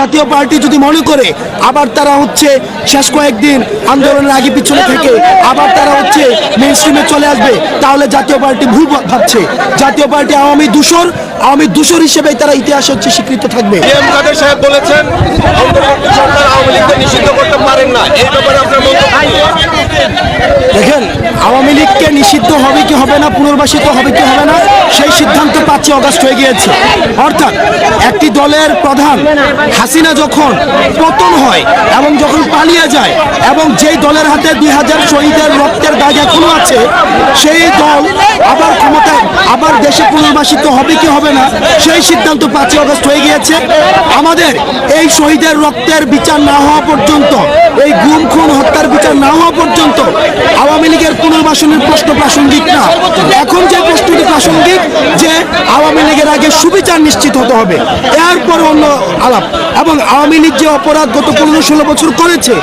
জাতীয় পার্টি যদি মনে করে আবার তারা হচ্ছে শেষ কয়েকদিন আন্দোলনের আগে পিছনে থেকে আবার তারা হচ্ছে মেন স্ট্রিমে চলে আসবে তাহলে জাতীয় পার্টি ভুল ভাবছে। জাতীয় পার্টি আওয়ামী দূষর আওয়ামী দূষর হিসেবে তারা ইতিহাস হচ্ছে স্বীকৃত থাকবে। সাহেব বলেছেন সরকার আওয়ামী লীগকে নিষিদ্ধ করতে পারেন না। এই ব্যাপারে আপনার দেখেন আওয়ামী লীগকে নিষিদ্ধ হবে কি হবে না, পুনর্বাসিত হবে কি হবে না, সেই সিদ্ধান্ত পাঁচই অগস্ট হয়ে গিয়েছে। অর্থাৎ একটি দলের প্রধান হাসিনা যখন পতন হয় এবং যখন পালিয়ে যায় এবং যেই দলের হাতে দুই হাজার শহীদের রক্তের দাগ এখনও আছে, সেই দল আবার ক্ষমতায়, আবার দেশে পুনর্বাসিত হবে কি হবে না, সেই সিদ্ধান্ত পাঁচই অগস্ট হয়ে গিয়েছে। আমাদের এই শহীদের রক্তের বিচার না হওয়া পর্যন্ত, এই গুম, খুন, হত্যার বিচার না হওয়া পর্যন্ত আওয়ামী লীগের পুনর্বাসনের প্রশ্ন প্রাসঙ্গিক না। এখন যে প্রশ্নটি প্রাসঙ্গিক যে আওয়ামী লীগের আগে সুবিচার নিশ্চিত হতে হবে, এরপর অন্য আলাপ। এবং আওয়ামী লীগ যে অপরাধ গত পনেরো ষোলো বছর করেছে,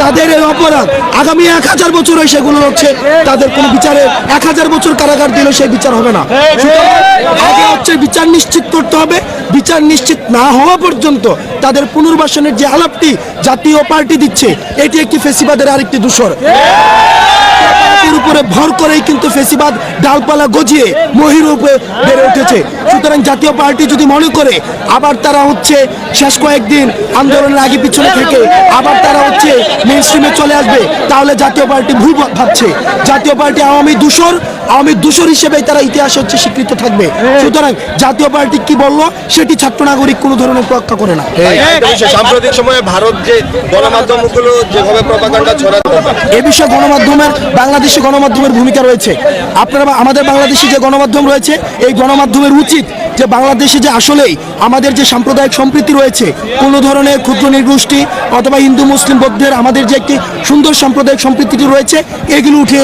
তাদের এই অপরাধ আগামী এক হাজার বছর হয় সেগুলো হচ্ছে, তাদের কোনো বিচারে এক হাজার বছর কারাগার দিলে সেই বিচার হবে না। আগে হচ্ছে বিচার নিশ্চিত করতে হবে, বিচার নিশ্চিত না হওয়া পর্যন্ত তাদের পুনর্বাসনের যে আলাপটি জাতীয় পার্টি দিচ্ছে, এটি একটি ফেসিবাদের আরেকটি দূষর পার্টির উপরে ভর করেই কিন্তু ফেসিবাদ ডালপালা গজিয়ে মহির উপরে বেড়ে উঠেছে। সুতরাং জাতীয় পার্টি যদি মনে করে আবার তারা হচ্ছে শেষ কয়েকদিন আন্দোলনের আগে পিছনে থেকে আবার তারা হচ্ছে মেন স্ট্রিমে চলে আসবে তাহলে জাতীয় পার্টি ভুল ভাবছে। জাতীয় পার্টি আওয়ামী দূষর আওয়ামী দূষর হিসেবে তারা ইতিহাসে হচ্ছে স্বীকৃত থাকবে। সুতরাং জাতীয় পার্টি কি বলল সেটি ছাত্র নাগরিক কোনো ধরনের প্রজ্ঞা করে না। সাম্প্রতিক সময়ে ভারত যে গণমাধ্যমগুলো যেভাবে প্রপাগান্ডা ছড়াচ্ছে এ বিষয়ে গণমাধ্যমের বাংলাদেশি গণমাধ্যমের ভূমিকা রয়েছে। আপনারা আমাদের বাংলাদেশি যে গণমাধ্যম রয়েছে, এই গণমাধ্যমের উচিত যে বাংলাদেশে যে আসলেই আমাদের যে সাম্প্রদায়িক সম্প্রীতি রয়েছে, কোনো ধরনের ক্ষুদ্র নির্গোষ্ঠী অথবা হিন্দু, মুসলিম বৌদ্ধের আমাদের যে একটি সুন্দর সাম্প্রদায়িক সম্প্রীতিটি রয়েছে, এগুলো উঠে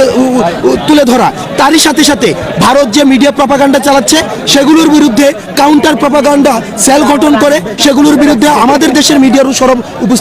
তুলে ধরা। তারই সাথে সাথে ভারত যে মিডিয়া প্রপাগান্ডা চালাচ্ছে, সেগুলোর বিরুদ্ধে কাউন্টার প্রপাগান্ডা সেল গঠন করে, সেগুলোর বিরুদ্ধে আমাদের দেশের মিডিয়ারও সরব উপস্থিত